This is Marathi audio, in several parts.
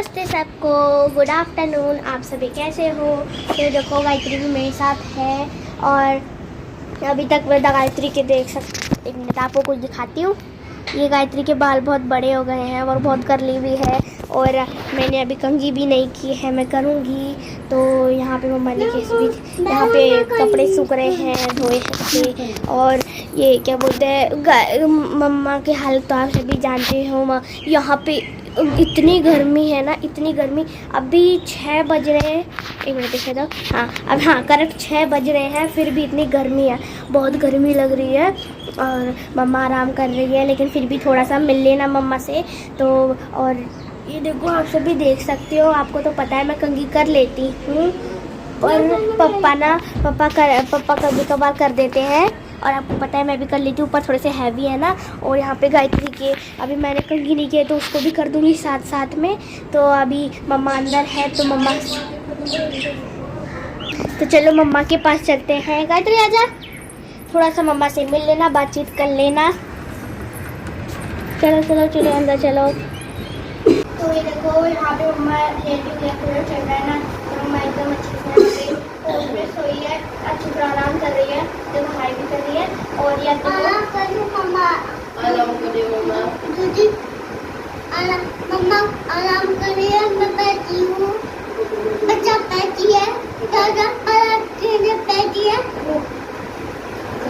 नमस्ते सबको गुड आफ्टरनून आप सभी कैसे हो? तो देखो गायत्री भी मेरे साथ है और अभी तक मैं गायत्री के देख सक एक मिनट आपको कुछ दिखाती हूँ। ये गायत्री के बाल बहुत बड़े हो गए हैं और बहुत करली भी है और मैंने अभी कंघी भी नहीं की है मैं करूँगी। तो यहाँ पे मम्मा ने किस भी यहाँ पे कपड़े सूख रहे हैं धोए हैं और ये क्या बोलते हैं मम्मा की हालत तो आप सभी जानते हो यहाँ पे इतनी गर्मी है ना इतनी गर्मी। अभी छः बज रहे हैं। एक मिनट देखिए तो हाँ अब हाँ करेक्ट छः बज रहे हैं फिर भी इतनी गर्मी है। बहुत गर्मी लग रही है और मम्मा आराम कर रही है लेकिन फिर भी थोड़ा सा मिल लेना मम्मा से। तो और ये देखो आप सभी देख सकते हो आपको तो पता है मैं कंघी कर लेती हूँ। और पापा ना पापा कर पापा कभी कभार कर देते हैं। और आपको पता है, मैं भी कर लेती हूँ ऊपर थोड़े से हैवी है ना। और यहाँ पे गायत्री के अभी मैंने कंघी नहीं किया तो उसको भी कर दूँगी साथ साथ में। तो अभी मम्मा अंदर है तो मम्मा तो चलो मम्मा के पास चलते हैं। गायत्री आजा थोड़ा सा मम्मा से मिल लेना, बातचीत कर लेना। चलो चलो चलो, अंदर चलो। तो ये देखो, यहाँ पे मम्मा लेटी हुई है कूलर चल रहा है ना। तो मम्मा एकदम अच्छे पे कोल में सोई है अच्छी तरह आराम कर रही है देखो हाई भी कर रही है और या तो मम्मा। आराम करे मम्मा। दीदी आराम मम्मा आराम करिए मैं बैठी हूँ। बच्चा बैठी है दादा आराम करने बैठी है।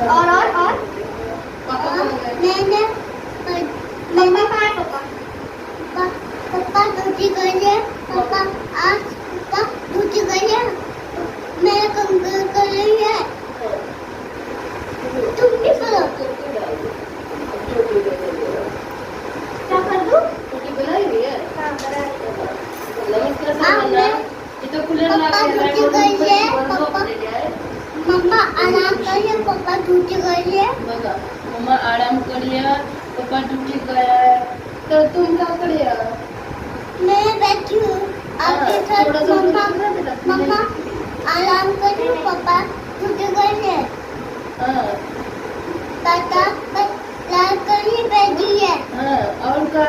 और और? और? मैंने मम्मा कहाँ है पापा पा- पापा ड्यूटी गए हैं पापा आज पापा ड्यूटी गए हैं मेरा कंप्यूटर कर रही है तुम भी करो क्या कर दूँ छोटी बनाई हुई है हाँ करा नमस्कार सर्वांना इथं कूलर पप्पा लागलेला कुठे आहे म्हणून गए? वर पप्पा? झोपलेली आहे मम्मा आराम करिए पापा ड्यूटी गए हैं। बघा मम्मा आराम करिया पप्पा ड्यूटी गया तर तुम क्या करिया मैं बैठी हूँ। आपके हाँ, थोड़ा साथ सा मम्मा ऊपर कर बेटा, मम्मा आराम करिए पापा ड्यूटी गए हैं। हाँ। दादा लाल करिए बैठी है। हाँ और का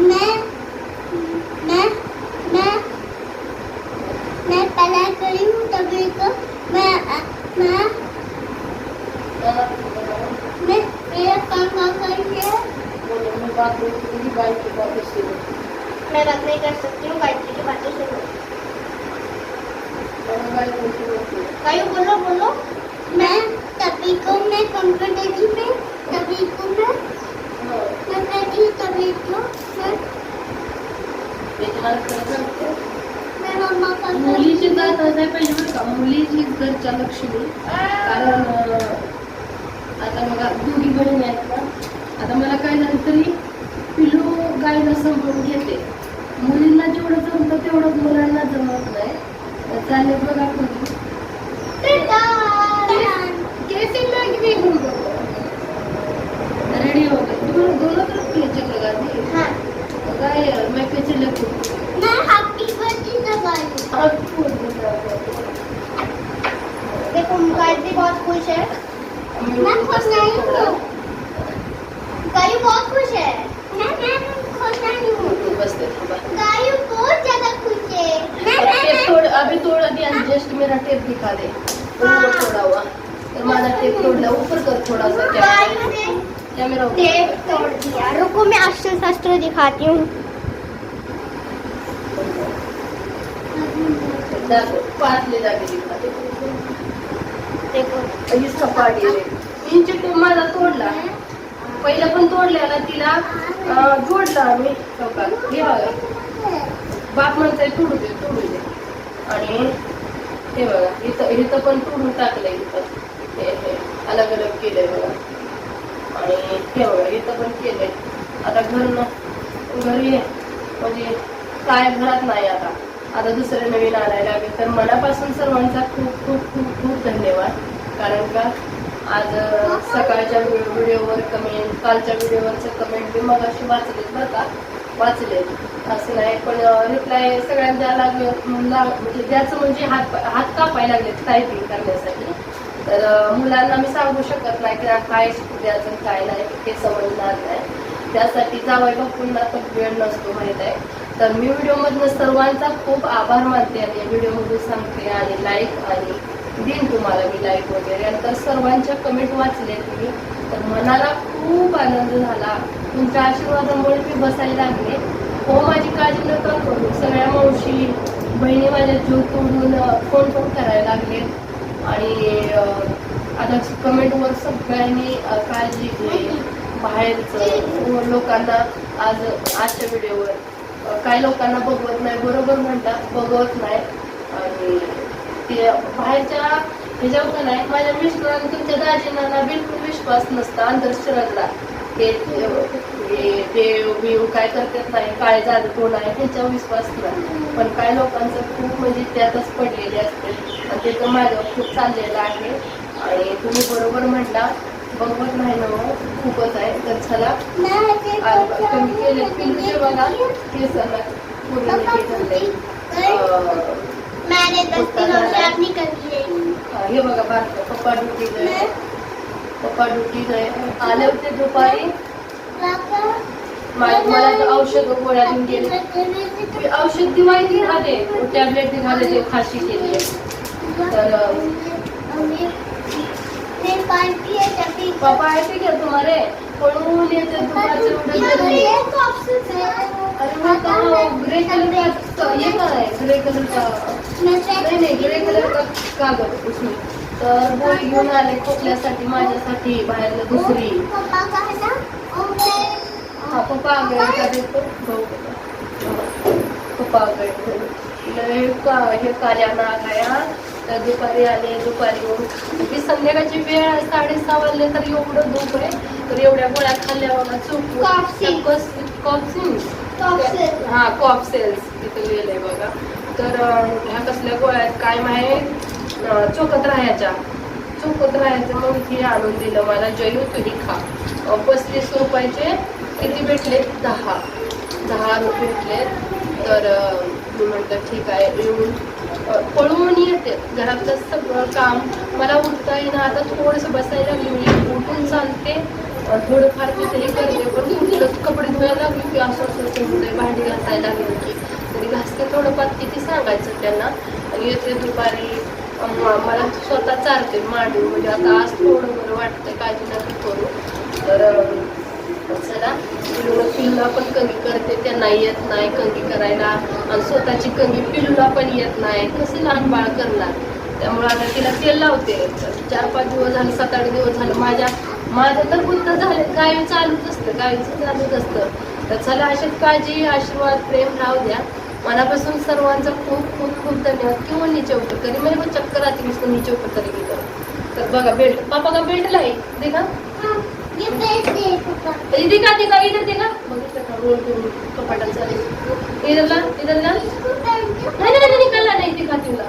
मैं मैं मैं मैं पढ़ाई करी हूँ तभी तो मैं मैं हाँ, मैं मेरा काम काम करी है बोलो मैं बात बोलती हूँ बाइक की बात सुनो मैं बात नहीं कर सकती हूँ गायत्री की बातें सुनो। मैं बाइक बोलती हूँ कायू बोलो बोलो। मैं तभी को मैं कंप्यूटर में तभी को मैं हाँ मैं बैठी हूँ तभी तो मैं एक हात करत मैं मम्मा का मुलीची पाहिजे बरं का. मुलीची घरच्या लक्ष्मी कारण आता मला दोघी बहिणी आहेत ना. आता मला काय झालं तरी पिलू गायला सांभाळून घेते. मुलींना जेवढं जमतं तेवढं मुलांना जमत नाही. चालेल बघा तुम्ही. खुश नहीं हूँ गायू बहुत खुश है। मैं मैं खुश नहीं हूँ। थांबा गायू बहुत ज़्यादा खुश है। मैं मैं तोड़ अभी तोड़ दिया जस्ट मेरा टेप दिखा दे। हाँ। ऊपर तोड़ा हुआ। तो माझा टेप तोड़ तोड़ला ऊपर कर थोड़ा सा गायू ने कैमरा टेप तोड़ दिया। रुको मैं अस्त्र शस्त्र दिखाती हूँ। पाचले जागे दिखा दे। देखो। ही सपाटी आहे. इंच तो माझा तोडला. पहिला पण तोडल्याला तिला जोडला आम्ही. हो चौकात हे बघा. बाप म्हणतोय तोडू दे तोडू दे. आणि हे बघा इथं इथं पण तोडून टाकलंय इथं. हे हे अलग अलग केलंय बघा. आणि हे बघा इथं पण केलंय. आता घर घरी म्हणजे काय घरात नाही आता. आता दुसरं नवीन आणायला लागेल. तर मनापासून सर्वांचा खूप खूप खूप खूप धन्यवाद. कारण का आज सकाळच्या व्हिडिओवर कमेंट कालच्या व्हिडिओवरचं कमेंट मी मग अशी वाचलेत बरं का? वाचले असं नाही पण रिप्लाय सगळ्यांना द्यायला लागलं म्हणजे द्यायचं म्हणजे हात हात कापायला लागले टायपिंग करण्यासाठी? तर मुलांना मी सांगू शकत नाही की काय द्यायचं काय नाही हे समजणार नाही. त्यासाठी जावाय बापूंना तर वेळ नसतो माहीत आहे. तर मी व्हिडिओमधनं सर्वांचा खूप आभार मानते आणि व्हिडिओमधून सांगते आणि लाईक आणि देईन तुम्हाला मी लाईक वगैरे. आणि तर सर्वांच्या कमेंट वाचल्या मी तर मनाला खूप आनंद झाला. तुमच्या आशीर्वादामुळे मी बसायला लागले. हो माझी काळजी नका करू. सगळ्या मावशी बहिणी माझ्या जीव तोडून फोन पण करायला लागले. आणि आता कमेंटवर सगळ्यांनी काळजी घेतली बाहेरचं हो, लोकांना आज आजच्या व्हिडिओवर काही लोकांना बघवत नाही. बरोबर म्हणतात बघवत नाही. आणि ते बाहेरच्या ह्याच्यावर का नाही माझ्या मिस्टरांना तुमच्या दाजींना बिलकुल विश्वास नसता अंधश्रद्धा. हे देव बिव काय करतात नाही काय झालं कोण आहे ह्याच्यावर विश्वास नाही. पण काय लोकांचं खूप म्हणजे त्यातच पडलेले असते. आणि ते तर माझ्यावर खूप चाललेलं आहे. आणि तुम्ही बरोबर म्हटला बघवत नाही ना मग खूपच आहे. तर चला कमी केले पिंटूचे बघा पूर्ण हे मैंने दस दिनों से अपनी कर ली है हा, हे बघा पप्पा ड्युटी गए। पप्पा ड्युटी गए आले होते दुपारी मला तर औषध गोळ्या देऊन गेले मी औषध दिवाळी निघाले टॅबलेट निघाले ते खाशी केली तर पप्पा ऐसे क्या तुम्हारे? पळून येते दुपारचं गरमी. अरे वो कहाँ ग्रे कलर का ये का है ग्रे कलर का नाही नाही ग्रे कलर का कागद उसमें तर गोळी घेऊन आले खोकल्यासाठी माझ्यासाठी बाहेरनं दुसरी हा पप्पा आ गए का देखो भाऊ पप्पा आ गए लय का हे कार्यानं आलाया तर दुपारी आले दुपारी येऊन ती संध्याकाळची वेळ साडेसहा वाजले तर एवढं धूप आहे तर एवढ्या गोळ्या खाल्ल्या मला Cough चूक कॉप्सिन हा कॉप सेल्स तिथं लिहिलंय बघा. तर ह्या कसल्या गोळ्या आहेत. काय माहीत चोकत चोखत राहायच्या. चोकत राहायचं मग हे आणून दिलं मला. जयू तुम्ही खा. पस्तीस रुपयाचे किती भेटले? दहा. दहा रुपये भेटले. तर मी म्हणतो ठीक आहे. येऊन पळून येते. घरातलं सगळं काम मला उठता येईना. आता थोडंसं बसायला लागली मी. उठून चालते. थोडंफार तिथे हे करते. पण कपडे धुवायला लागली की असं असं होतं भांडी घासायला लागली की. तरी थोडंफार किती सांगायचं त्यांना. आणि येते दुपारी मला स्वतः चालते मांडून म्हणजे आता आज थोडं बरं वाटतंय काळजी नका करू. तर चला पिलूला पिल्लूला पण कंगी करते त्यांना येत नाही कंगी करायला. आणि स्वतःची कंगी पिलूला पण येत नाही. कसं लहान बाळ करणार? त्यामुळे आता तिला तेल लावते. चार पाच दिवस झाले सात आठ दिवस झाले माझ्या माझं तर बुद्ध झाले गावी चालूच असतं गावीचं चालूच असतं. तर चला अशीच काळजी आशीर्वाद प्रेम राहू द्या. मनापासून सर्वांचा खूप खूप खूप धन्यवाद. किंवा नीचे उपर करी मेरे को चक्कर आती इसको नीचे उपर करेगी तर तर बघा बेल्ट पापा का बेल्ट लाई देखा इधर दिखा दिखा इधर दिखा बघितलं का? रोल करून कपाटात चालेल इधर ला इधर ला नाही नाही दिखा तुला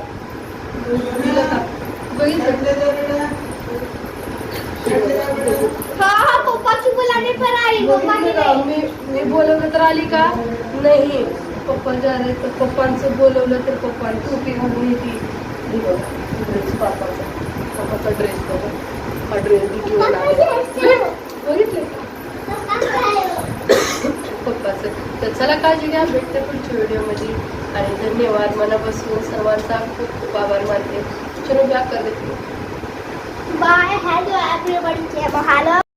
हाँ पप्पा की बुलाने पर आई पप्पा? मी मी आली का? नाही. पप्पा जा रे तर पप्पांचं बोलवलं तर पप्पा टोपी घालून येते ड्रेस पापाचा पप्पाचा ड्रेस बघा. हा ड्रेस बघितलं पप्पाचं. तर चला काळजी घ्या. भेटते पुढच्या व्हिडिओमध्ये. आणि धन्यवाद. मनापासून सर्वांचा खूप खूप आभार मानते. चलो बॅक कर देते. Bye hello everybody hello